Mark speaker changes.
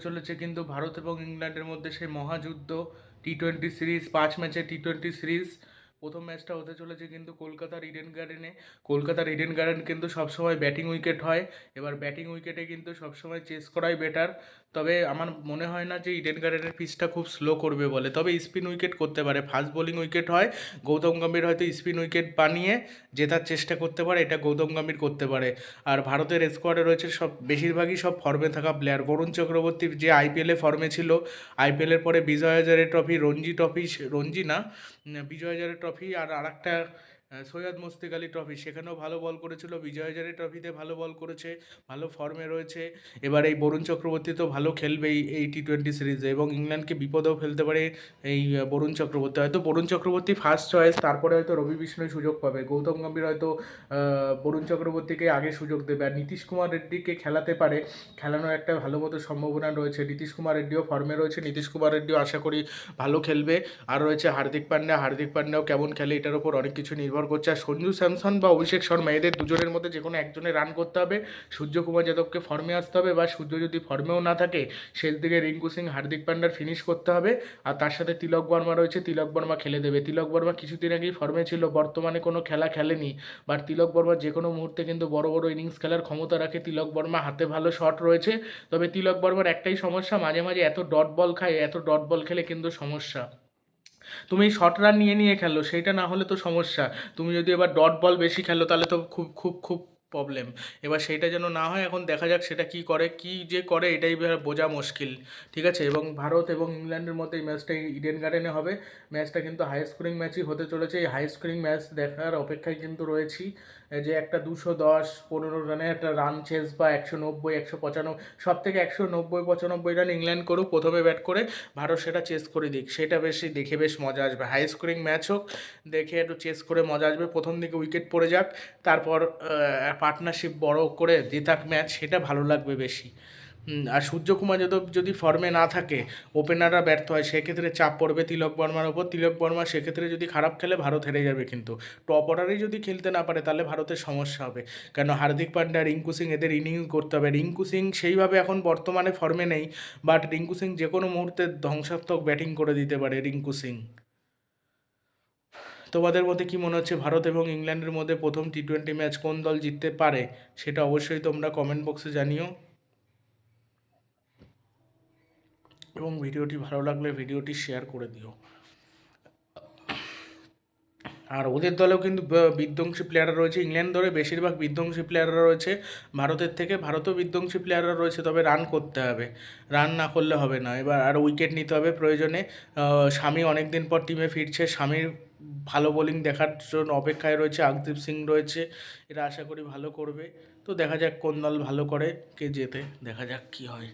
Speaker 1: চলেছে কিন্তু ভারত এবং ইংল্যান্ডের মধ্যে সেই মহাযুদ্ধ টি টোয়েন্টি সিরিজ পাঁচ ম্যাচের টি টোয়েন্টি সিরিজ প্রথম ম্যাচটা হতে চলেছে কিন্তু কলকাতার ইডেন গার্ডেনে। কলকাতার ইডেন গার্ডেন কিন্তু সবসময় ব্যাটিং উইকেট হয়। এবার ব্যাটিং উইকেটে কিন্তু সবসময় চেস করাই বেটার। তবে আমার মনে হয় না যে ইডেন গার্ডেনের পিচটা খুব স্লো করবে বলে। তবে স্পিন উইকেট করতে পারে, ফাস্ট বোলিং উইকেট হয়। গৌতম গম্ভীর হয়তো স্পিন উইকেট বানিয়ে জেতার চেষ্টা করতে পারে, এটা গৌতম গম্ভীর করতে পারে। আর ভারতের স্কোয়াডে রয়েছে সব, বেশিরভাগই সব ফর্মে থাকা প্লেয়ার বরুণ চক্রবর্তীর যে আইপিএলে ফর্মে ছিল আইপিএলের পরে বিজয় হাজারে ট্রফি রঞ্জি ট্রফি রঞ্জি না বিজয় হাজারে ট্রফি আর আরেকটা সৈয়দ মুস্তিক আলী ট্রফি, সেখানেও ভালো বল করেছিল। বিজয় হাজারে ট্রফিতে ভালো বল করেছে, ভালো ফর্মে রয়েছে। এবার এই বরুণ চক্রবর্তী তো ভালো খেলবে এই এই টি টোয়েন্টি সিরিজে এবং ইংল্যান্ডকে বিপদেও ফেলতে পারে এই বরুণ চক্রবর্তী। হয়তো বরুণ চক্রবর্তী ফার্স্ট চয়েস তারপরে হয়তো রবি বিষ্ণুই সুযোগ পাবে। গৌতম গম্ভীর হয়তো বরুণ চক্রবর্তীকে আগে সুযোগ দেবে। আর নীতিশ কুমার রেড্ডিকে খেলাতে পারে। খেলানোর একটা ভালো মতো সম্ভাবনা রয়েছে। নীতিশ কুমার রেড্ডিও ফর্মে রয়েছে। নীতিশ কুমার রেড্ডিও আশা করি ভালো খেলবে। আর রয়েছে হার্দিক পান্ডা। হার্দিক পান্ডাও কেমন খেলে, এটার উপর অনেক কিছু নির্ভর করছে। আর সঞ্জু স্যামসন বা অভিষেক শর্মা, এদের দুজনের মধ্যে যে কোনো একজনের রান করতে হবে। সূর্যকুমার যাদবকে ফর্মে আসতে হবে বা সূর্য যদি ফর্মেও না থাকে শেষ দিকে রিঙ্কু সিং, হার্দিক পান্ডার ফিনিশ করতে হবে। আর তার সাথে তিলক বর্মা রয়েছে, তিলক বর্মা খেলে দেবে। তিলক বর্মা কিছুদিন আগেই ফর্মে ছিল, বর্তমানে কোনো খেলা খেলেনি। বাট তিলক বর্মা যে কোনো মুহূর্তে কিন্তু বড় বড় ইনিংস খেলার ক্ষমতা রাখে। তিলক বর্মা হাতে ভালো শট রয়েছে। তবে তিলক বর্মার একটাই সমস্যা, মাঝে মাঝে এত ডট বল খায়, এত ডট বল খেলে কিন্তু সমস্যা। তুমি শর্ট রান নিয়ে নিয়ে খেলো, সেইটা না হলে তো সমস্যা। তুমি যদি এবার ডট বল বেশি খেলো, তাহলে তো খুব খুব খুব প্রবলেম এবার সেইটা যেন না হয়, এখন দেখা যাক সেটা কি করে, কি যে করে, এটাই বোঝা মুশকিল, ঠিক আছে? এবং ভারত এবং ইংল্যান্ডের মধ্যে এই ম্যাচটা ইডেন গার্ডেনে হবে। ম্যাচটা কিন্তু হাই স্কোরিং ম্যাচই হতে চলেছে। এই হাই স্কোরিং ম্যাচ দেখার অপেক্ষায় কিন্তু রয়েছি যে একটা দুশো দশ, পনেরো রানে একটা রান চেস বা একশো নব্বই, একশো পঁচানব্বই সব থেকে একশো নব্বই, পঁচানব্বই রান ইংল্যান্ড করুক প্রথমে ব্যাট করে, ভারত সেটা চেস করে দিক। সেটা বেশি দেখে বেশ মজা আসবে। হাই স্কোরিং ম্যাচ হোক, দেখে একটু চেস করে মজা আসবে। প্রথম দিকে উইকেট পড়ে যাক, তারপর পার্টনারশিপ বড় করে জেতাক ম্যাচ সেটা ভালো লাগবে বেশি। আর সূর্যকুমার যাদব যদি ফর্মে না থাকে ওপেনাররা ব্যর্থ হয়, সেক্ষেত্রে চাপ পড়বে তিলক বর্মার ওপর। তিলক বর্মা সেক্ষেত্রে যদি খারাপ খেলে ভারত হেরে যাবে কিন্তু। টপ অর্ডারেই যদি খেলতে না পারে, তাহলে ভারতের সমস্যা হবে। কেন হার্দিক পান্ডা, রিঙ্কু সিং এদের ইনিংস করতে হবে। রিঙ্কু সিং সেইভাবে এখন বর্তমানে ফর্মে নেই বাট রিঙ্কু সিং যে কোনো মুহূর্তে ধ্বংসাত্মক ব্যাটিং করে দিতে পারে রিঙ্কু সিং। তোমাদের মধ্যে কি মনে হচ্ছে ভারত এবং ইংল্যান্ডের মধ্যে প্রথম টি টোয়েন্টি ম্যাচ কোন দল জিততে পারে? সেটা অবশ্যই তোমরা কমেন্ট বক্সে জানিও। এবং ভিডিওটি ভালো লাগলে ভিডিওটি শেয়ার করে দিও। আর ওদের দলেও কিন্তু বিধ্বংসী প্লেয়াররা রয়েছে। ইংল্যান্ড দলে বেশিরভাগ বিধ্বংসী প্লেয়াররা রয়েছে। ভারতের থেকে ভারতেও বিধ্বংসী প্লেয়াররা রয়েছে, তবে রান করতে হবে। রান না করলে হবে না। এবার আর উইকেট নিতে হবে প্রয়োজনে। স্বামী অনেক দিন পর টিমে ফিরছে। স্বামীর ভালো বোলিং দেখার জন্য অপেক্ষায় রয়েছে আকদীপ সিং রয়েছে, এরা আশা করি ভালো করবে। তো দেখা যাক কোন দল ভালো করে, কে জেতে, দেখা যাক কী হয়।